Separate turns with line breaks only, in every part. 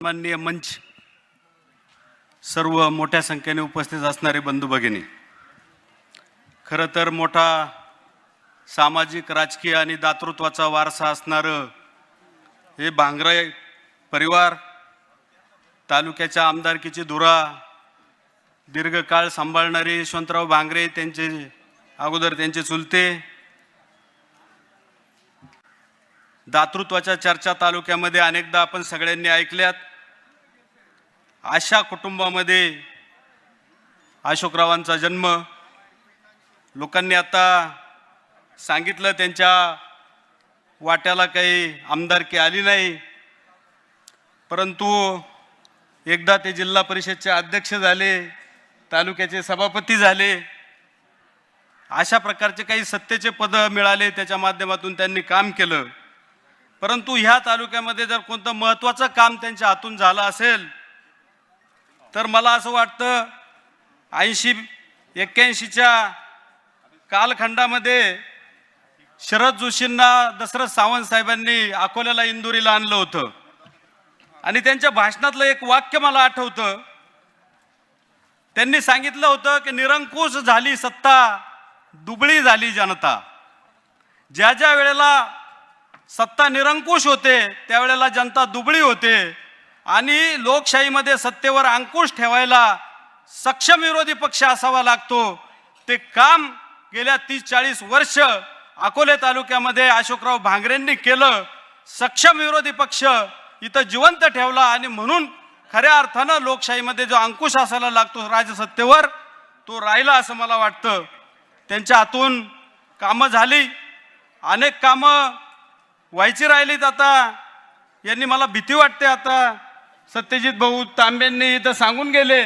माननीय मंच सर्व मोठ्या संख्येने उपस्थित असणारे बंधू भगिनी खरं तर मोठा सामाजिक राजकीय आणि दातृत्वाचा वारसा असणारं हे भांगरे परिवार तालुक्याच्या आमदारकीची धुरा दीर्घकाळ सांभाळणारे यशवंतराव भांगरे त्यांचे अगोदर त्यांचे चुलते दातृत्वाच्या चर्चा तालुक्यामध्ये अनेकदा आपण सगळ्यांनी ऐकल्यात. अशा कुटुंबामध्ये अशोकरावांचा जन्म लोकांनी आता सांगितलं त्यांच्या वाट्याला काही आमदारकी आली नाही. परंतु एकदा ते जिल्हा परिषदचे अध्यक्ष झाले तालुक्याचे सभापती झाले अशा प्रकारचे काही सत्तेचे पद मिळाले त्याच्या माध्यमातून त्यांनी काम केलं. परंतु ह्या तालुक्यामध्ये जर कोणतं महत्त्वाचं काम त्यांच्या हातून झालं असेल तर मला असं वाटतं ऐंशी एक्क्याऐंशीच्या कालखंडामध्ये शरद जोशींना दशरथ सावंत साहेबांनी अकोल्याला इंदुरीला आणलं होतं. आणि त्यांच्या भाषणातलं एक वाक्य मला आठवतं. त्यांनी सांगितलं होतं की निरंकुश झाली सत्ता दुबळी झाली जनता. ज्या ज्या वेळेला सत्ता निरंकुश होते त्यावेळेला जनता दुबळी होते. आणि लोकशाहीमध्ये सत्तेवर अंकुश ठेवायला सक्षम विरोधी पक्ष असावा लागतो. ते काम गेल्या तीस चाळीस वर्ष अकोले तालुक्यामध्ये अशोकराव भांगरेंनी केलं. सक्षम विरोधी पक्ष इथं जिवंत ठेवला आणि म्हणून खऱ्या अर्थानं लोकशाहीमध्ये जो अंकुश असायला लागतो राजसत्तेवर तो राहिला असं मला वाटतं. त्यांच्या हातून कामं झाली. अनेक कामं व्हायची राहिलीत आता. यांनी मला भीती वाटते आता. सत्यजित भाऊ तांबेंनी इथं सांगून गेले.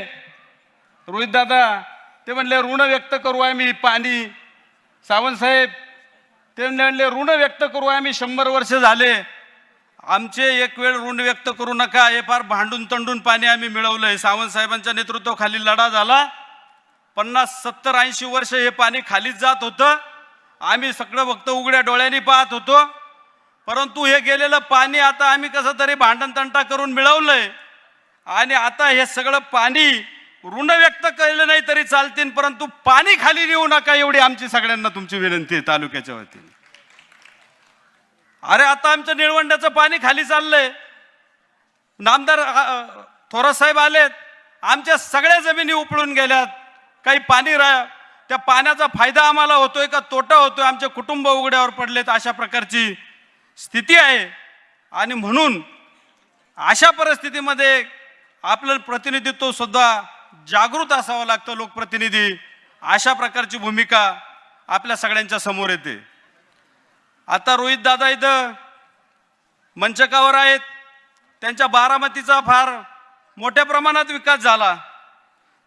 रोहितदादा ते म्हणले ऋण व्यक्त करू आहे मी पाणी. सावंतसाहेब ते म्हणले ऋण व्यक्त करू आहे आम्ही शंभर वर्ष झाले. आमचे एक वेळ ऋण व्यक्त करू नका हे फार भांडून तंडून पाणी आम्ही मिळवलंय. सावंत साहेबांच्या नेतृत्वाखाली लढा झाला. पन्नास सत्तर ऐंशी वर्ष हे पाणी खालीच जात होतं. आम्ही सगळं फक्त उघड्या डोळ्यांनी पाहत होतो. परंतु हे गेलेलं पाणी आता आम्ही कसं तरी भांडणतंटा करून मिळवलंय. आणि आता हे सगळं पाणी ऋण व्यक्त केलं नाही तरी चालतील परंतु पाणी खाली नेऊ नका एवढी आमची सगळ्यांना तुमची विनंती आहे तालुक्याच्या वतीने. अरे आता आमचं निळवंड्याचं पाणी खाली चाललंय. नामदार थोरात साहेब आलेत. आमच्या सगळ्या जमिनी उपळून गेल्यात. काही पाणी रा त्या पाण्याचा फायदा आम्हाला होतोय का तोटा होतोय? आमचे कुटुंब उघड्यावर पडलेत अशा प्रकारची स्थिती आहे. आणि म्हणून अशा परिस्थितीमध्ये आपलं प्रतिनिधित्व सुद्धा जागृत असावं लागतं लोकप्रतिनिधी. अशा प्रकारची भूमिका आपल्या सगळ्यांच्या समोर येते. आता रोहित दादा इथं मंचकावर आहेत. त्यांच्या बारामतीचा फार मोठ्या प्रमाणात विकास झाला.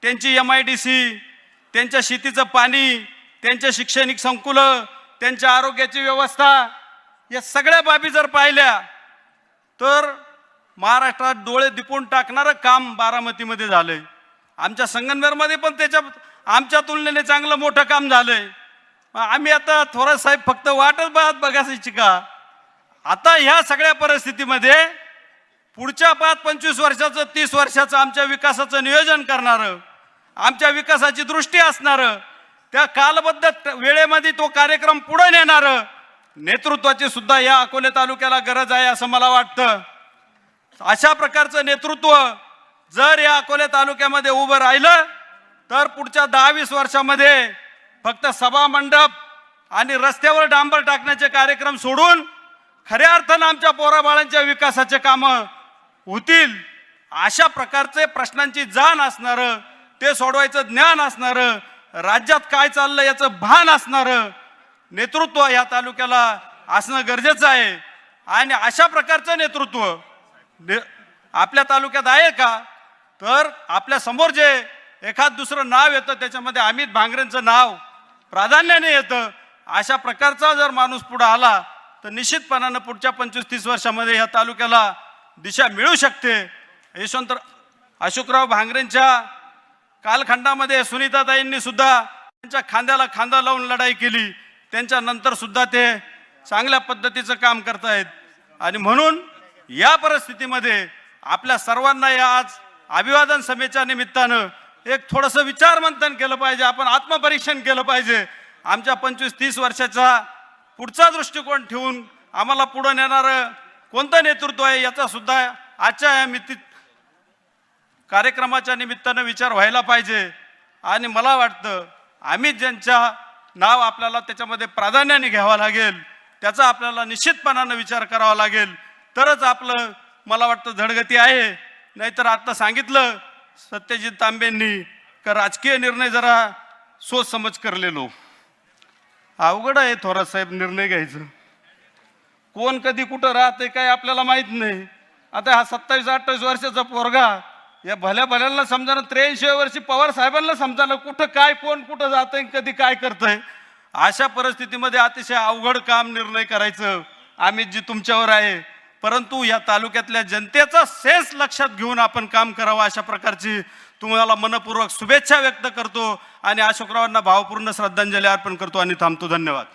त्यांची एम आय डी सी त्यांच्या शेतीचं पाणी त्यांच्या शैक्षणिक संकुलं त्यांच्या आरोग्याची व्यवस्था या सगळ्या बाबी जर पाहिल्या तर महाराष्ट्रात डोळे दिपून टाकणारं काम बारामतीमध्ये झालंय. आमच्या संगमनेरमध्ये पण त्याच्या आमच्या तुलनेने चांगलं मोठं काम झालंय. आम्ही आता थोरात साहेब फक्त वाटच पाहत बघायची का आता ह्या सगळ्या परिस्थितीमध्ये पुढच्या पाच पंचवीस वर्षाचं तीस वर्षाचं आमच्या विकासाचं नियोजन करणारं आमच्या विकासाची दृष्टी असणारं त्या कालबद्ध ट- वेळेमध्ये तो कार्यक्रम पुढे नेणारं नेतृत्वाची सुद्धा या अकोले तालुक्याला गरज आहे असं मला वाटतं. अशा प्रकारचं नेतृत्व जर या अकोले तालुक्यामध्ये उभं राहिलं तर पुढच्या दहा वीस वर्षामध्ये फक्त सभा मंडप आणि रस्त्यावर डांबर टाकण्याचे कार्यक्रम सोडून खऱ्या अर्थानं आमच्या पोराबाळांच्या विकासाचे कामं होतील. अशा प्रकारचे प्रश्नांची जाण असणारं ते सोडवायचं ज्ञान असणारं राज्यात काय चाललं याचं भान असणारं नेतृत्व या तालुक्याला असणं गरजेचं आहे. आणि अशा प्रकारचं नेतृत्व ने- आपल्या तालुक्यात आहे का? तर आपल्यासमोर जे एखाद दुसरं नाव येतं त्याच्यामध्ये अमित भांगरेंचं नाव प्राधान्याने येतं. अशा प्रकारचा जर माणूस पुढं आला तर निश्चितपणानं पुढच्या पंचवीस तीस वर्षामध्ये ह्या तालुक्याला दिशा मिळू शकते. यशवंत अशोकराव भांगरेंच्या कालखंडामध्ये सुनीताताईंनी सुद्धा त्यांच्या खांद्याला खांदा लावून लढाई केली. त्यांच्या नंतर सुद्धा ते चांगल्या पद्धतीचं काम करतायत. आणि म्हणून या परिस्थितीमध्ये आपल्या सर्वांना या आज अभिवादन सभेच्या निमित्तानं एक थोडंसं विचारमंथन केलं पाहिजे. आपण आत्मपरीक्षण केलं पाहिजे. आमच्या पंचवीस तीस वर्षाचा पुढचा दृष्टिकोन ठेवून आम्हाला पुढं नेणारं कोणतं नेतृत्व आहे याचा सुद्धा आजच्या या मितीत कार्यक्रमाच्या निमित्तानं विचार व्हायला पाहिजे. आणि मला वाटतं आम्ही ज्यांच्या नाव आपल्याला त्याच्यामध्ये प्राधान्याने घ्यावं लागेल. त्याचा आपल्याला निश्चितपणानं विचार करावा लागेल. तरच आपलं मला वाटतं धडगती आहे. नाहीतर आत्ता सांगितलं सत्यजित तांबेंनी का राजकीय निर्णय जरा सोच समज करलेलो अवघड आहे थोरात साहेब निर्णय घ्यायचं. कोण कधी कुठं राहते काय आपल्याला माहीत नाही. आता हा सत्तावीस अठ्ठावीस वर्षाचा पोरगा या भल्या भल्यांना समजाना त्र्याऐंशी वर्षी पवार साहेबांना समजानं कुठं काय कोण कुठं जातंय कधी काय करतंय. अशा परिस्थितीमध्ये अतिशय अवघड काम निर्णय करायचं आम्ही जी तुमच्यावर आहे. परंतु या तालुक्यातल्या जनतेचा सेन्स लक्षात घेऊन आपण काम करावं अशा प्रकारची तुम्हाला मनपूर्वक शुभेच्छा व्यक्त करतो आणि अशोकरावांना भावपूर्ण श्रद्धांजली अर्पण करतो आणि थांबतो. धन्यवाद.